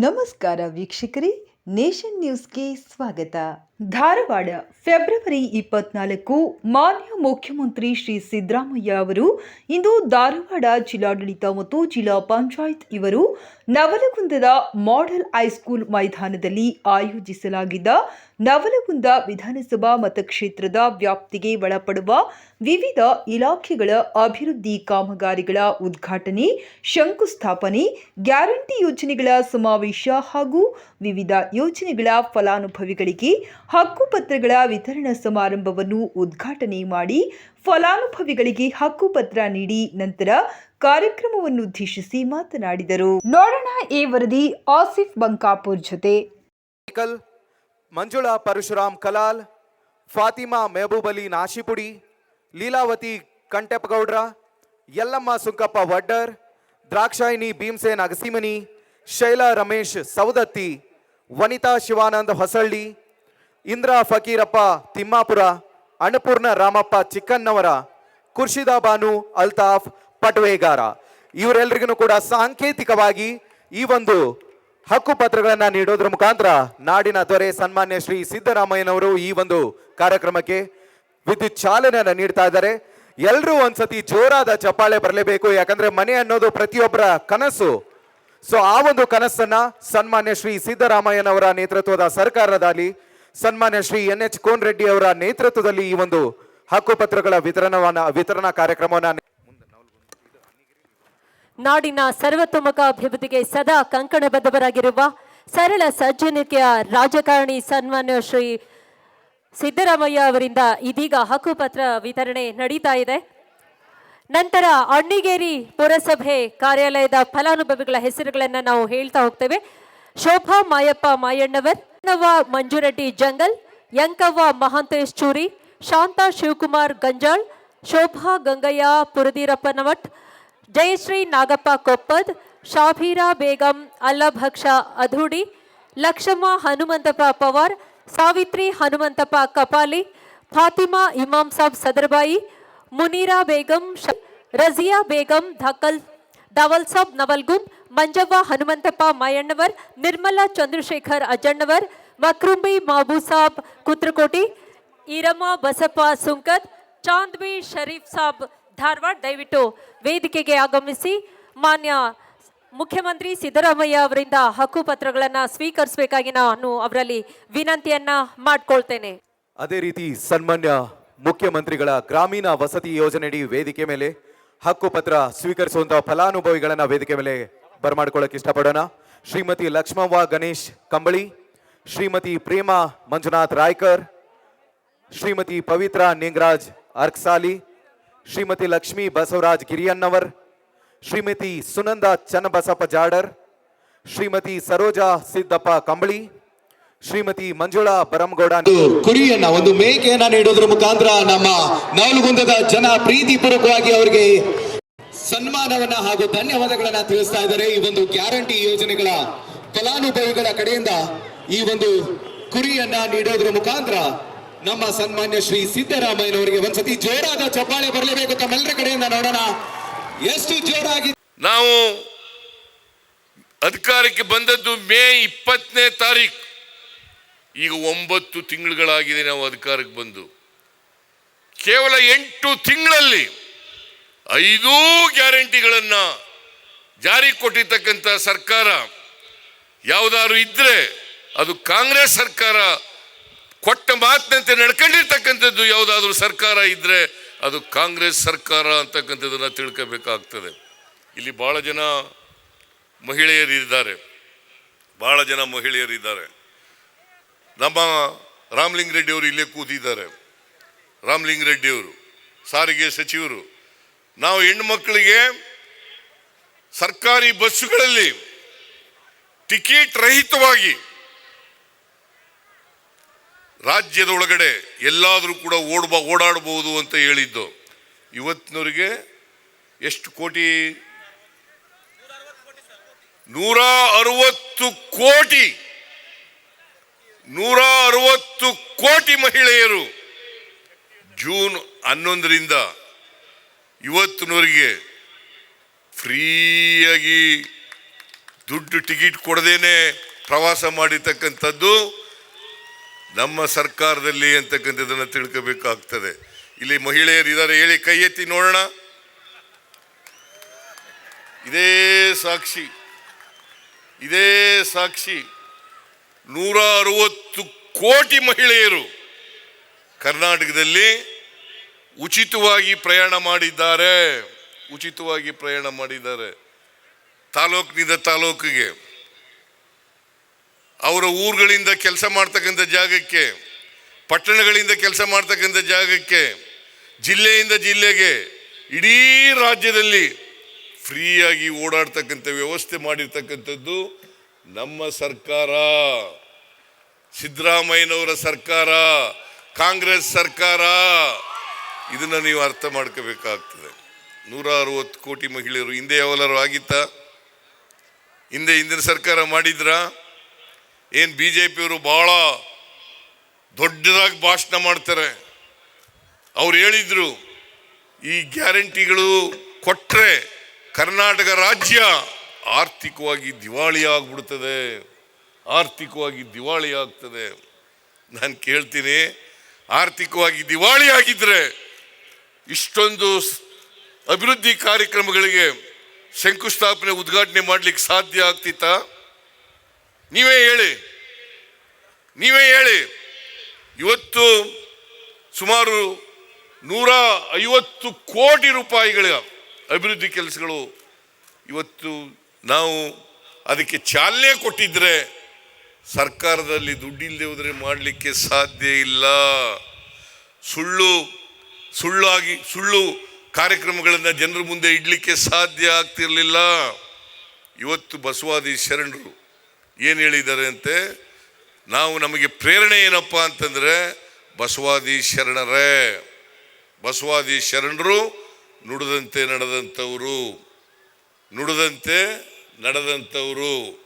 ನಮಸ್ಕಾರ ವೀಕ್ಷಕರೇ ನೇಷನ್ ನ್ಯೂಸ್ಗೆ ಸ್ವಾಗತ. ಧಾರವಾಡ, ಫೆಬ್ರವರಿ ಇಪ್ಪತ್ನಾಲ್ಕು, ಮಾನ್ಯ ಮುಖ್ಯಮಂತ್ರಿ ಶ್ರೀ ಸಿದ್ದರಾಮಯ್ಯ ಅವರು ಇಂದು ಧಾರವಾಡ ಜಿಲ್ಲಾಡಳಿತ ಮತ್ತು ಜಿಲ್ಲಾ ಪಂಚಾಯತ್ ಇವರು ನವಲಗುಂದದ ಮಾಡೆಲ್ ಹೈಸ್ಕೂಲ್ ಮೈದಾನದಲ್ಲಿ ಆಯೋಜಿಸಲಾಗಿದ್ದ ನವಲಗುಂದ ವಿಧಾನಸಭಾ ಮತಕ್ಷೇತ್ರದ ವ್ಯಾಪ್ತಿಗೆ ಒಳಪಡುವ ವಿವಿಧ ಇಲಾಖೆಗಳ ಅಭಿವೃದ್ಧಿ ಕಾಮಗಾರಿಗಳ ಉದ್ಘಾಟನೆ, ಶಂಕುಸ್ಥಾಪನೆ, ಗ್ಯಾರಂಟಿ ಯೋಜನೆಗಳ ಸಮಾವೇಶ ಹಾಗೂ ವಿವಿಧ ಯೋಜನೆಗಳ ಫಲಾನುಭವಿಗಳಿಗೆ ಹಕ್ಕುಪತ್ರಗಳ ವಿತರಣಾ ಸಮಾರಂಭವನ್ನು ಉದ್ಘಾಟನೆ ಮಾಡಿ ಫಲಾನುಭವಿಗಳಿಗೆ ಹಕ್ಕುಪತ್ರ ನೀಡಿ ನಂತರ ಕಾರ್ಯಕ್ರಮವನ್ನು ಉದ್ದೇಶಿಸಿ ಮಾತನಾಡಿದರು. ನೋಡೋಣ ಈ ವರದಿ ಆಸಿಫ್ ಬಂಕಾಪುರ್ ಜೊತೆ. ಮಂಜುಳಾ ಪರಶುರಾಮ್ ಕಲಾಲ್, ಫಾತಿಮಾ ಮೆಹಬೂಬ್ ಅಲಿ ನಾಶಿಪುಡಿ, ಲೀಲಾವತಿ ಕಂಟೆಪ್ಪಗೌಡ್ರ ಯಲ್ಲಮ್ಮ ಸುಂಕಪ್ಪ ವಡ್ಡರ್ ದ್ರಾಕ್ಷಾಯಿನಿ ಭೀಮಸೇನ್ ಅಗಸಿಮನಿ ಶೈಲಾ ರಮೇಶ್ ಸೌದತ್ತಿ ವನಿತಾ ಶಿವಾನಂದ ಹೊಸಳ್ಳಿ ಇಂದ್ರಾ ಫಕೀರಪ್ಪ ತಿಮ್ಮಾಪುರ, ಅನ್ನಪೂರ್ಣ ರಾಮಪ್ಪ ಚಿಕ್ಕನ್ನವರ ಖುರ್ಷಿದಾ ಬಾನು ಅಲ್ತಾಫ್, ಪಟ್ವೇಗಾರ. ಇವರೆಲ್ಲರಿಗೂ ಕೂಡ ಸಾಂಕೇತಿಕವಾಗಿ ಈ ಒಂದು ಹಕ್ಕುಪತ್ರಗಳನ್ನ ನೀಡೋದ್ರ ಮುಖಾಂತರ ನಾಡಿನ ದೊರೆ ಸನ್ಮಾನ್ಯ ಶ್ರೀ ಸಿದ್ದರಾಮಯ್ಯನವರು ಈ ಒಂದು ಕಾರ್ಯಕ್ರಮಕ್ಕೆ ವಿದ್ಯುತ್ ಚಾಲನೆಯನ್ನು ನೀಡ್ತಾ ಇದ್ದಾರೆ. ಎಲ್ಲರೂ ಒಂದ್ಸತಿ ಜೋರಾದ ಚಪ್ಪಾಳೆ ಬರಲೇಬೇಕು, ಯಾಕಂದ್ರೆ ಮನೆ ಅನ್ನೋದು ಪ್ರತಿಯೊಬ್ಬರ ಕನಸು. ಸೊ ಆ ಒಂದು ಕನಸನ್ನ ಸನ್ಮಾನ್ಯ ಶ್ರೀ ಸಿದ್ದರಾಮಯ್ಯನವರ ನೇತೃತ್ವದ ಸರ್ಕಾರದಲ್ಲಿ ಸನ್ಮಾನ್ಯ ಶ್ರೀ ಎನ್ ಎಚ್ ಕೋನ್ ರೆಡ್ಡಿ ಅವರ ನೇತೃತ್ವದಲ್ಲಿ ಈ ಒಂದು ಹಕ್ಕುಪತ್ರಗಳ ವಿತರಣವನ್ನ, ವಿತರಣಾ ಕಾರ್ಯಕ್ರಮವನ್ನ ನಾಡಿನ ಸರ್ವತೋಮುಖ ಅಭಿವೃದ್ಧಿಗೆ ಸದಾ ಕಂಕಣಬದ್ಧವರಾಗಿರುವ ಸರಳ ಸಜ್ಜನಿಕೆಯ ರಾಜಕಾರಣಿ ಸನ್ಮಾನ್ಯ ಶ್ರೀ ಸಿದ್ದರಾಮಯ್ಯ ಅವರಿಂದ ಇದೀಗ ಹಕ್ಕುಪತ್ರ ವಿತರಣೆ ನಡೀತಾ ಇದೆ. ನಂತರ ಅಣ್ಣಿಗೇರಿ ಪುರಸಭೆ ಕಾರ್ಯಾಲಯದ ಫಲಾನುಭವಿಗಳ ಹೆಸರುಗಳನ್ನು ನಾವು ಹೇಳ್ತಾ ಹೋಗ್ತೇವೆ. ಶೋಭಾ ಮಾಯಪ್ಪ ಮಾಯಣ್ಣವರ್ ನವ ಮಂಜುರೆಡ್ಡಿ ಜಂಗಲ್ ಯಂಕವ್ವ ಮಹಾಂತೇಶ್ ಚೂರಿ ಶಾಂತಾ ಶಿವಕುಮಾರ್ ಗಂಜಾಳ್ ಶೋಭಾ ಗಂಗಯ್ಯ ಪುರದೀರಪ್ಪನಮಠ್ ಜಯಶ್ರೀ ನಾಗಪ್ಪ ಕೊಪ್ಪದ್ ಶಾಫೀರಾ ಬೇಗಂ ಅಲ್ಲಭಕ್ಷ ಅಧೂಡಿ ಲಕ್ಷಮ್ಮ ಹನುಮಂತಪ್ಪ ಪವಾರ್ ಸಾವಿತ್ರಿ ಹನುಮಂತಪ್ಪ ಕಪಾಲಿ ಫಾತಿಮಾ ಇಮಾಮ್ ಸಾಬ್ ಸದರ್ಬಾಯಿ ಮುನೀರಾ ಬೇಗಂ ಶ- ರಜಿಯಾ ಬೇಗಂ ಧಕಲ್ ದಾವಲ್ ಸಾಬ್ ನವಲ್ಗುಂದ್ ಮಂಜವ್ವ ಹನುಮಂತಪ್ಪ ಮಾಯಣ್ಣವರ್ ನಿರ್ಮಲಾ ಚಂದ್ರಶೇಖರ್ ಅಜ್ಜಣ್ಣವರ್ ಮಕ್ರುಂಬಿ ಮಾಬೂಸಾಬ್ ಕುತ್ರಕೋಟಿ, ಈರಮ್ಮ, ಬಸಪ್ಪ ಸುಂಕತ್ ಚಾಂದ್ಬಿ ಶರೀಫ್ ಸಾಬ್ ಧಾರವಾಡ ದಯವಿಟ್ಟು ವೇದಿಕೆಗೆ ಆಗಮಿಸಿ ಮಾನ್ಯ ಮುಖ್ಯಮಂತ್ರಿ ಸಿದ್ದರಾಮಯ್ಯ ಅವರಿಂದ ಹಕ್ಕುಪತ್ರಗಳನ್ನು ಸ್ವೀಕರಿಸಬೇಕಾಗಿ ನಾನು ಅವರಲ್ಲಿ ವಿನಂತಿಯನ್ನ ಮಾಡಿಕೊಳ್ತೇನೆ. ಅದೇ ರೀತಿ ಸನ್ಮಾನ್ಯ ಮುಖ್ಯಮಂತ್ರಿಗಳ ಗ್ರಾಮೀಣ ವಸತಿ ಯೋಜನೆಯಡಿ ವೇದಿಕೆ ಮೇಲೆ ಹಕ್ಕುಪತ್ರ ಸ್ವೀಕರಿಸುವಂತಹ ಫಲಾನುಭವಿಗಳನ್ನ ವೇದಿಕೆ ಮೇಲೆ ಬರಮಾಡಿಕೊಳ್ಳಕ್ಕೆ ಇಷ್ಟಪಡೋಣ. ಶ್ರೀಮತಿ ಲಕ್ಷ್ಮವ್ವ ಗಣೇಶ್ ಕಂಬಳಿ ಶ್ರೀಮತಿ ಪ್ರೇಮಾ ಮಂಜುನಾಥ್ ರಾಯ್ಕರ್, ಶ್ರೀಮತಿ ಪವಿತ್ರ ನಿಂಗರಾಜ್ ಅರ್ಕ್ಸಾಲಿ, ಶ್ರೀಮತಿ ಲಕ್ಷ್ಮೀ ಬಸವರಾಜ್ ಗಿರಿಯನ್ನವರ್, ಶ್ರೀಮತಿ ಸುನಂದ ಚನ್ನಬಸಪ್ಪ ಜಾಡರ್, ಶ್ರೀಮತಿ ಸರೋಜಾ ಸಿದ್ದಪ್ಪ ಕಂಬಳಿ, ಶ್ರೀಮತಿ ಮಂಜುಳಾ ಬರಮಗೌಡ. ಕುರಿಯನ್ನ, ಒಂದು ಮೇಕೆಯನ್ನ ನೀಡೋದ್ರ ಮುಖಾಂತರ ನಮ್ಮ ನವಲಗುಂದದ ಜನ ಪ್ರೀತಿಪೂರ್ವಕವಾಗಿ ಅವರಿಗೆ ಸನ್ಮಾನವನ್ನ ಹಾಗೂ ಧನ್ಯವಾದಗಳನ್ನ ತಿಳಿಸ್ತಾ ಇದ್ದಾರೆ. ಈ ಒಂದು ಗ್ಯಾರಂಟಿ ಯೋಜನೆಗಳ ಫಲಾನುಭವಿಗಳ ಕಡೆಯಿಂದ ಈ ಒಂದು ಕುರಿಯನ್ನ ನೀಡೋದ್ರ ಮುಖಾಂತರ ನಮ್ಮ ಸನ್ಮಾನ್ಯ ಶ್ರೀ ಸಿದ್ದರಾಮಯ್ಯನವರಿಗೆ ಒಂದ್ಸತಿ ಜೋರಾದ ಚಪ್ಪಾಳೆ ಬರಲೇಬೇಕು ತಮ್ಮೆಲ್ಲರ ಕಡೆಯಿಂದ ನೋಡೋಣ. ಎಷ್ಟು ಜೋರಾಗಿ ನಾವು ಅಧಿಕಾರಕ್ಕೆ ಬಂದದ್ದು ಮೇ ಇಪ್ಪತ್ತನೇ ತಾರೀಕು ಈಗ ಒಂಬತ್ತು ತಿಂಗಳುಗಳಾಗಿದೆ ನಾವು ಅಧಿಕಾರಕ್ಕೆ ಬಂದು. ಕೇವಲ ಎಂಟು ತಿಂಗಳಲ್ಲಿ ಐದೂ ಗ್ಯಾರಂಟಿಗಳನ್ನು ಜಾರಿ ಕೊಟ್ಟಿರ್ತಕ್ಕಂಥ ಸರ್ಕಾರ. ಯಾವುದಾದ್ರು ಇದ್ರೆ ಅದು ಕಾಂಗ್ರೆಸ್ ಸರ್ಕಾರ ಕೊಟ್ಟ ಮಾತಿನಂತೆ ನಡ್ಕೊಂಡಿರ್ತಕ್ಕಂಥದ್ದು ಯಾವುದಾದ್ರೂ ಸರ್ಕಾರ ಇದ್ರೆ ಅದು ಕಾಂಗ್ರೆಸ್ ಸರ್ಕಾರ ಅಂತಕ್ಕಂಥದ್ದನ್ನು ತಿಳ್ಕೋಬೇಕಾಗ್ತದೆ. ಇಲ್ಲಿ ಭಾಳ ಜನ ಮಹಿಳೆಯರಿದ್ದಾರೆ. ಭಾಳ ಜನ ಮಹಿಳೆಯರಿದ್ದಾರೆ. ನಮ್ಮ ರಾಮಲಿಂಗ ರೆಡ್ಡಿ ಅವರು ಇಲ್ಲೇ ಕೂತಿದ್ದಾರೆ. ರಾಮಲಿಂಗ್ ರೆಡ್ಡಿ ಅವರು, ಸಾರಿಗೆ ಸಚಿವರು. ನಾವು ಹೆಣ್ಣು ಮಕ್ಕಳಿಗೆ ಸರ್ಕಾರಿ ಬಸ್ಸುಗಳಲ್ಲಿ ಟಿಕೆಟ್ ರಹಿತವಾಗಿ ರಾಜ್ಯದ ಒಳಗಡೆ ಎಲ್ಲಾದರೂ ಕೂಡ ಓಡಬ ಓಡಾಡಬಹುದು ಅಂತ ಹೇಳಿದ್ದು. ಇವತ್ತಿನವರಿಗೆ ಎಷ್ಟು ಕೋಟಿ? ನೂರ ಅರವತ್ತು ಕೋಟಿ. ನೂರ ಅರವತ್ತು ಕೋಟಿ ಮಹಿಳೆಯರು ಜೂನ್ ಹನ್ನೊಂದರಿಂದ ಇವತ್ತಿನವರಿಗೆ ಫ್ರೀಯಾಗಿ ದುಡ್ಡು ಟಿಕೆಟ್ ಕೊಡದೇನೆ ಪ್ರವಾಸ ಮಾಡಿರ್ತಕ್ಕಂಥದ್ದು. ನಮ್ಮ ಸರ್ಕಾರದಲ್ಲಿ ಅಂತಕ್ಕಂಥದ್ದನ್ನು ತಿಳ್ಕೋಬೇಕಾಗ್ತದೆ. ಇಲ್ಲಿ ಮಹಿಳೆಯರು ಇದ್ದಾರೆ ಹೇಳಿ ಕೈ ಎತ್ತಿ ನೋಡೋಣ. ಇದೇ ಸಾಕ್ಷಿ. ಇದೇ ಸಾಕ್ಷಿ. ನೂರ ಅರವತ್ತು ಕೋಟಿ ಮಹಿಳೆಯರು ಕರ್ನಾಟಕದಲ್ಲಿ ಉಚಿತವಾಗಿ ಪ್ರಯಾಣ ಮಾಡಿದ್ದಾರೆ. ಉಚಿತವಾಗಿ ಪ್ರಯಾಣ ಮಾಡಿದ್ದಾರೆ. ತಾಲೂಕಿನಿಂದ ತಾಲೂಕಿಗೆ. ಅವರ ಊರುಗಳಿಂದ ಕೆಲಸ ಮಾಡ್ತಕ್ಕಂಥ ಜಾಗಕ್ಕೆ, ಪಟ್ಟಣಗಳಿಂದ ಕೆಲಸ ಮಾಡ್ತಕ್ಕಂಥ ಜಾಗಕ್ಕೆ, ಜಿಲ್ಲೆಯಿಂದ ಜಿಲ್ಲೆಗೆ, ಇಡೀ ರಾಜ್ಯದಲ್ಲಿ ಫ್ರೀಯಾಗಿ ಓಡಾಡ್ತಕ್ಕಂಥ ವ್ಯವಸ್ಥೆ ಮಾಡಿರ್ತಕ್ಕಂಥದ್ದು ನಮ್ಮ ಸರ್ಕಾರ. ಸಿದ್ದರಾಮಯ್ಯನವರ ಸರ್ಕಾರ, ಕಾಂಗ್ರೆಸ್ ಸರ್ಕಾರ. ಇದನ್ನು ನೀವು ಅರ್ಥ ಮಾಡ್ಕೋಬೇಕಾಗ್ತದೆ. ನೂರ ಅರವತ್ತು ಕೋಟಿ ಮಹಿಳೆಯರು ಹಿಂದೆ ಯಾವಲಾರು ಆಗಿತ್ತಾ ಹಿಂದೆ ಹಿಂದಿನ ಸರ್ಕಾರ ಮಾಡಿದ್ರಾ? ಏನು ಬಿ ಜೆ ಪಿಯವರು ಭಾಳ ದೊಡ್ಡದಾಗಿ ಭಾಷಣ ಮಾಡ್ತಾರೆ. ಅವ್ರು ಹೇಳಿದ್ರು, ಈ ಗ್ಯಾರಂಟಿಗಳು ಕೊಟ್ಟರೆ ಕರ್ನಾಟಕ ರಾಜ್ಯ ಆರ್ಥಿಕವಾಗಿ ದಿವಾಳಿ ಆಗ್ಬಿಡ್ತದೆ, ಆರ್ಥಿಕವಾಗಿ ದಿವಾಳಿ ಆಗ್ತದೆ. ನಾನು ಕೇಳ್ತೀನಿ, ಆರ್ಥಿಕವಾಗಿ ದಿವಾಳಿ ಆಗಿದ್ರೆ ಇಷ್ಟೊಂದು ಅಭಿವೃದ್ಧಿ ಕಾರ್ಯಕ್ರಮಗಳಿಗೆ ಶಂಕುಸ್ಥಾಪನೆ ಉದ್ಘಾಟನೆ ಮಾಡ್ಲಿಕ್ಕೆ ಸಾಧ್ಯ ಆಗ್ತಿತ್ತಾ? ನೀವೇ ಹೇಳಿ. ನೀವೇ ಹೇಳಿ. ಇವತ್ತು ಸುಮಾರು ನೂರ ಐವತ್ತು ಕೋಟಿ ರೂಪಾಯಿಗಳ ಅಭಿವೃದ್ಧಿ ಕೆಲಸಗಳು ಇವತ್ತು ನಾವು ಅದಕ್ಕೆ ಚಾಲನೆ ಕೊಟ್ಟಿದ್ರೆ ಸರ್ಕಾರದಲ್ಲಿ ದುಡ್ಡಿಲ್ಲದೆ ಹೋದರೆ ಮಾಡಲಿಕ್ಕೆ ಸಾಧ್ಯ ಇಲ್ಲ. ಸುಳ್ಳು, ಸುಳ್ಳಾಗಿ, ಸುಳ್ಳು ಕಾರ್ಯಕ್ರಮಗಳನ್ನು ಜನರ ಮುಂದೆ ಇಡಲಿಕ್ಕೆ ಸಾಧ್ಯ ಆಗ್ತಿರಲಿಲ್ಲ. ಇವತ್ತು ಬಸವಾದಿ ಶರಣರು ಏನು ಹೇಳಿದ್ದಾರೆ ಅಂತೆ? ನಾವು ನಮಗೆ ಪ್ರೇರಣೆ ಏನಪ್ಪ ಅಂತಂದರೆ ಬಸವಾದಿ ಶರಣರೇ ಬಸವಾದಿ ಶರಣರು ನುಡಿದಂತೆ ನಡೆದಂಥವರು. ನುಡಿದಂತೆ ನಡೆದಂಥವರು.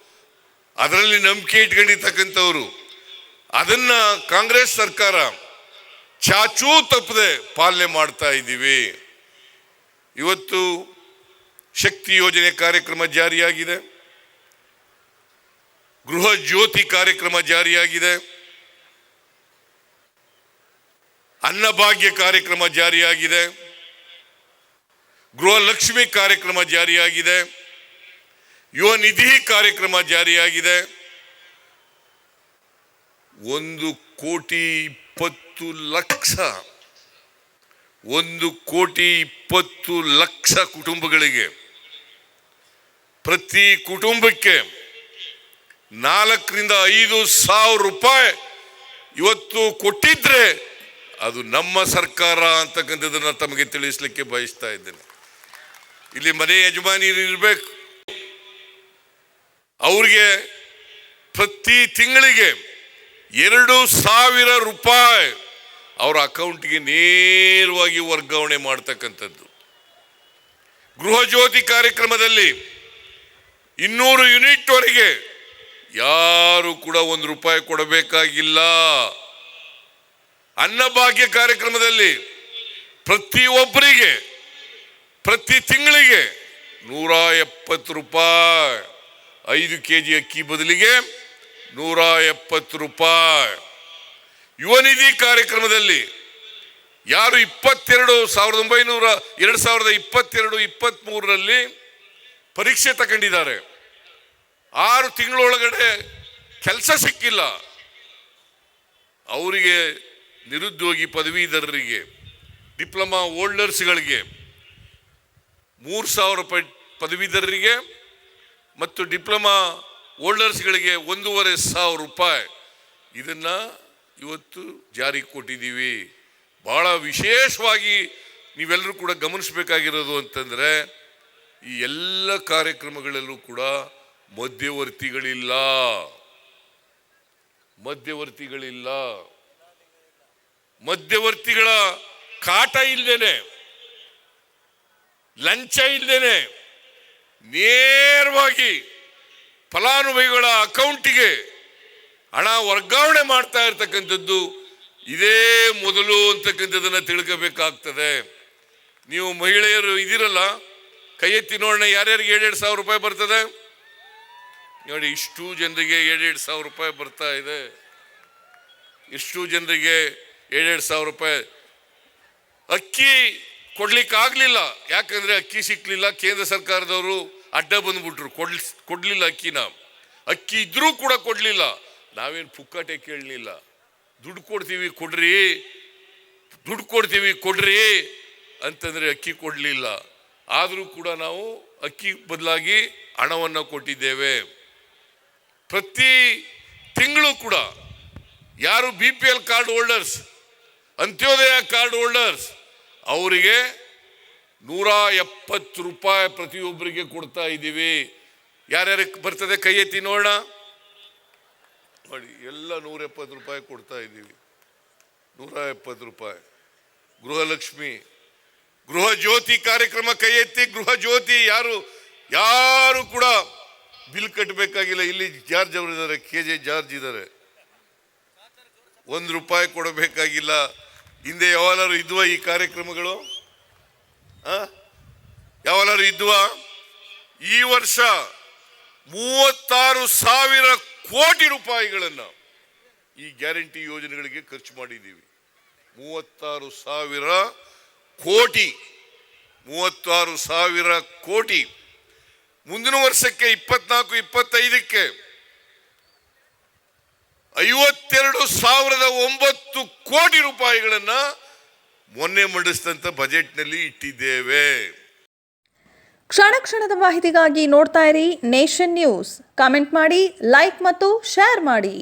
ಅದರಲ್ಲಿ ನಂಬಿಕೆ ಇಟ್ಕೊಂಡಿರ್ತಕ್ಕಂಥವ್ರು. ಅದನ್ನು ಕಾಂಗ್ರೆಸ್ ಸರ್ಕಾರ ಚಾಚೂ ತಪ್ಪದೆ ಪಾಲನೆ ಮಾಡ್ತಾ ಇದ್ದೀವಿ. ಇವತ್ತು ಶಕ್ತಿ ಯೋಜನೆ ಕಾರ್ಯಕ್ರಮ ಜಾರಿಯಾಗಿದೆ. ಗೃಹ ಜ್ಯೋತಿ ಕಾರ್ಯಕ್ರಮ ಜಾರಿಯಾಗಿದೆ. ಅನ್ನಭಾಗ್ಯ ಕಾರ್ಯಕ್ರಮ ಜಾರಿಯಾಗಿದೆ. ಗೃಹಲಕ್ಷ್ಮಿ ಕಾರ್ಯಕ್ರಮ ಜಾರಿಯಾಗಿದೆ. ಯುವ ನಿಧಿ ಕಾರ್ಯಕ್ರಮ ಜಾರಿಯಾಗಿದೆ. ಒಂದು ಕೋಟಿ ಇಪ್ಪತ್ತು ಲಕ್ಷ, ಒಂದು ಕೋಟಿ ಇಪ್ಪತ್ತು ಲಕ್ಷ ಕುಟುಂಬಗಳಿಗೆ ಪ್ರತಿ ಕುಟುಂಬಕ್ಕೆ ನಾಲ್ಕರಿಂದ ಐದು ಸಾವಿರ ರೂಪಾಯಿ ಇವತ್ತು ಕೊಟ್ಟಿದ್ರೆ ಅದು ನಮ್ಮ ಸರ್ಕಾರ ಅಂತಕ್ಕಂಥದ್ದನ್ನು ತಮಗೆ ತಿಳಿಸ್ಲಿಕ್ಕೆ ಬಯಸ್ತಾ ಇದ್ದೇನೆ. ಇಲ್ಲಿ ಮನೆ ಯಜಮಾನಿಯರು ಇರಬೇಕು. ಅವ್ರಿಗೆ ಪ್ರತಿ ತಿಂಗಳಿಗೆ ಎರಡು ಸಾವಿರ ರೂಪಾಯಿ ಅವರ ಅಕೌಂಟ್ಗೆ ನೇರವಾಗಿ ವರ್ಗಾವಣೆ ಮಾಡ್ತಕ್ಕಂಥದ್ದು. ಗೃಹ ಜ್ಯೋತಿ ಕಾರ್ಯಕ್ರಮದಲ್ಲಿ ಇನ್ನೂರು ಯೂನಿಟ್ ವರೆಗೆ ಯಾರು ಕೂಡ ಒಂದು ರೂಪಾಯಿ ಕೊಡಬೇಕಾಗಿಲ್ಲ. ಅನ್ನಭಾಗ್ಯ ಕಾರ್ಯಕ್ರಮದಲ್ಲಿ ಪ್ರತಿಯೊಬ್ಬರಿಗೆ ಪ್ರತಿ ತಿಂಗಳಿಗೆ ನೂರ ಎಪ್ಪತ್ತು ರೂಪಾಯಿ. ಐದು ಕೆ ಜಿ ಅಕ್ಕಿ ಬದಲಿಗೆ ನೂರ ಎಪ್ಪತ್ತು ರೂಪಾಯಿ. ಯುವ ನಿಧಿ ಕಾರ್ಯಕ್ರಮದಲ್ಲಿ ಯಾರು ಇಪ್ಪತ್ತೆರಡು ಸಾವಿರದ ಒಂಬೈನೂರ, ಎರಡು ಸಾವಿರದ ಇಪ್ಪತ್ತೆರಡು, ಇಪ್ಪತ್ತ್ಮೂರರಲ್ಲಿ ಪರೀಕ್ಷೆ ತಗೊಂಡಿದ್ದಾರೆ. ಆರು ತಿಂಗಳೊಳಗಡೆ ಕೆಲಸ ಸಿಕ್ಕಿಲ್ಲ. ಅವರಿಗೆ ನಿರುದ್ಯೋಗಿ ಪದವೀಧರರಿಗೆ, ಡಿಪ್ಲೊಮಾ ಓಲ್ಡರ್ಸ್ಗಳಿಗೆ, ಮೂರು ಸಾವಿರ ರೂಪಾಯಿ ಪದವೀಧರರಿಗೆ ಮತ್ತು ಡಿಪ್ಲೊಮಾ ಓಲ್ಡರ್ಸ್ಗಳಿಗೆ ಒಂದೂವರೆ ಸಾವಿರ ರೂಪಾಯಿ. ಇದನ್ನ ಇವತ್ತು ಜಾರಿ ಕೊಟ್ಟಿದ್ದೀವಿ. ಬಹಳ ವಿಶೇಷವಾಗಿ ನೀವೆಲ್ಲರೂ ಕೂಡ ಗಮನಿಸಬೇಕಾಗಿರೋದು ಅಂತಂದರೆ, ಈ ಎಲ್ಲ ಕಾರ್ಯಕ್ರಮಗಳಲ್ಲೂ ಕೂಡ ಮಧ್ಯವರ್ತಿಗಳಿಲ್ಲ. ಮಧ್ಯವರ್ತಿಗಳಿಲ್ಲ. ಮಧ್ಯವರ್ತಿಗಳ ಕಾಟ ಇಲ್ಲದೇನೆ ಲಂಚ ಇಲ್ಲದೇನೆ ನೇರವಾಗಿ ಫಲಾನುಭವಿಗಳ ಅಕೌಂಟಿಗೆ ಹಣ ವರ್ಗಾವಣೆ ಮಾಡ್ತಾ ಇರ್ತಕ್ಕಂಥದ್ದು ಇದೇ ಮೊದಲು ಅಂತಕ್ಕಂಥದ್ದನ್ನ ತಿಳ್ಕೋಬೇಕಾಗ್ತದೆ. ನೀವು ಮಹಿಳೆಯರು ಇದಿರಲ್ಲ ಕೈ ಎತ್ತಿ ನೋಡೋಣ ಯಾರ್ಯಾರಿಗೆ ಎರಡೆರಡು ಸಾವಿರ ರೂಪಾಯಿ ಬರ್ತದೆ? ನೋಡಿ, ಇಷ್ಟು ಜನರಿಗೆ ಏಳೆರಡು ಸಾವಿರ ರೂಪಾಯಿ ಬರ್ತಾ ಇದೆ. ಇಷ್ಟು ಜನರಿಗೆ ಏಳೆರಡು ಸಾವಿರ ರೂಪಾಯಿ. ಅಕ್ಕಿ ಕೊಡ್ಲಿಕ್ಕೆ ಯಾಕಂದರೆ ಯಾಕಂದ್ರೆ ಅಕ್ಕಿ ಸಿಕ್ಕಲಿಲ್ಲ ಕೇಂದ್ರ ಸರ್ಕಾರದವರು ಅಡ್ಡ ಬಂದ್ಬಿಟ್ರು. ಕೊಡ್ ಕೊಡ್ಲಿಲ್ಲ ಅಕ್ಕಿನ. ಅಕ್ಕಿ ಇದ್ರೂ ಕೂಡ ಕೊಡ್ಲಿಲ್ಲ. ನಾವೇನು ಪುಕ್ಕಾಟೆ ಕೇಳಲಿಲ್ಲ. ದುಡ್ಡು ಕೊಡ್ತೀವಿ, ಕೊಡ್ರಿ. ದುಡ್ಡು ಕೊಡ್ತೀವಿ, ಕೊಡ್ರಿ ಅಂತಂದ್ರೆ ಅಕ್ಕಿ ಕೊಡಲಿಲ್ಲ. ಆದರೂ ಕೂಡ ನಾವು ಅಕ್ಕಿ ಬದಲಾಗಿ ಹಣವನ್ನು ಕೊಟ್ಟಿದ್ದೇವೆ. ಪ್ರತಿ ತಿಂಗಳು ಕೂಡ ಯಾರು B P L card holders Antyodaya card holders ಅವರಿಗೆ ನೂರ ಎಪ್ಪತ್ತು ರೂಪಾಯಿ ಪ್ರತಿಯೊಬ್ಬರಿಗೆ ಕೊಡ್ತಾ ಇದ್ದೀವಿ. ಯಾರ್ಯಾರಿಗೆ ಬರ್ತದೆ ಕೈ ಎತ್ತಿ ನೋಡೋಣ. ನೋಡಿ, ಎಲ್ಲ ನೂರ ಎಪ್ಪತ್ತು ರೂಪಾಯಿ ಕೊಡ್ತಾ ಇದ್ದೀವಿ. ನೂರ ಎಪ್ಪತ್ತು ರೂಪಾಯಿ. ಗೃಹಲಕ್ಷ್ಮಿ ಗೃಹ ಜ್ಯೋತಿ ಕಾರ್ಯಕ್ರಮ ಕೈ ಎತ್ತಿ ಗೃಹ ಜ್ಯೋತಿ ಯಾರು ಯಾರು ಕೂಡ ಬಿಲ್ ಕಟ್ಟಬೇಕಾಗಿಲ್ಲ ಇಲ್ಲಿ ಜಾರ್ಜ್ ಅವರು ಇದ್ದಾರೆ ಕೆ ಜೆ ಜಾರ್ಜ್ ಇದ್ದಾರೆ ಒಂದು ರೂಪಾಯಿ ಕೊಡಬೇಕಾಗಿಲ್ಲ. ಹಿಂದೆ ಯಾವಾಗಾರು ಇದ್ವಾ ಈ ಕಾರ್ಯಕ್ರಮಗಳು? ಆ? ಯಾವಾಗಾರು ಇದ್ವಾ? ಈ ವರ್ಷ ಮೂವತ್ತಾರು ಸಾವಿರ ಕೋಟಿ ರೂಪಾಯಿಗಳನ್ನು ಈ ಗ್ಯಾರಂಟಿ ಯೋಜನೆಗಳಿಗೆ ಖರ್ಚು ಮಾಡಿದ್ದೀವಿ. ಮೂವತ್ತಾರು ಸಾವಿರ ಕೋಟಿ, ಮೂವತ್ತಾರು ಸಾವಿರ ಕೋಟಿ. ಮುಂದಿನ ವರ್ಷಕ್ಕೆ ಇಪ್ಪತ್ನಾಲ್ಕು, ಇಪ್ಪತ್ತೈದಕ್ಕೆ ಐವತ್ತೆರಡು ಸಾವಿರದ ಒಂಬತ್ತು ಕೋಟಿ ರೂಪಾಯಿಗಳನ್ನ ಮೊನ್ನೆ ಮಂಡಿಸಿದಂತ ಬಜೆಟ್ನಲ್ಲಿ ಇಟ್ಟಿದ್ದೇವೆ. ಕ್ಷಣ ಕ್ಷಣದ ಮಾಹಿತಿಗಾಗಿ ನೋಡ್ತಾ ಇರಿ ನೇಷನ್ ನ್ಯೂಸ್. ಕಾಮೆಂಟ್ ಮಾಡಿ, ಲೈಕ್ ಮತ್ತು ಶೇರ್ ಮಾಡಿ.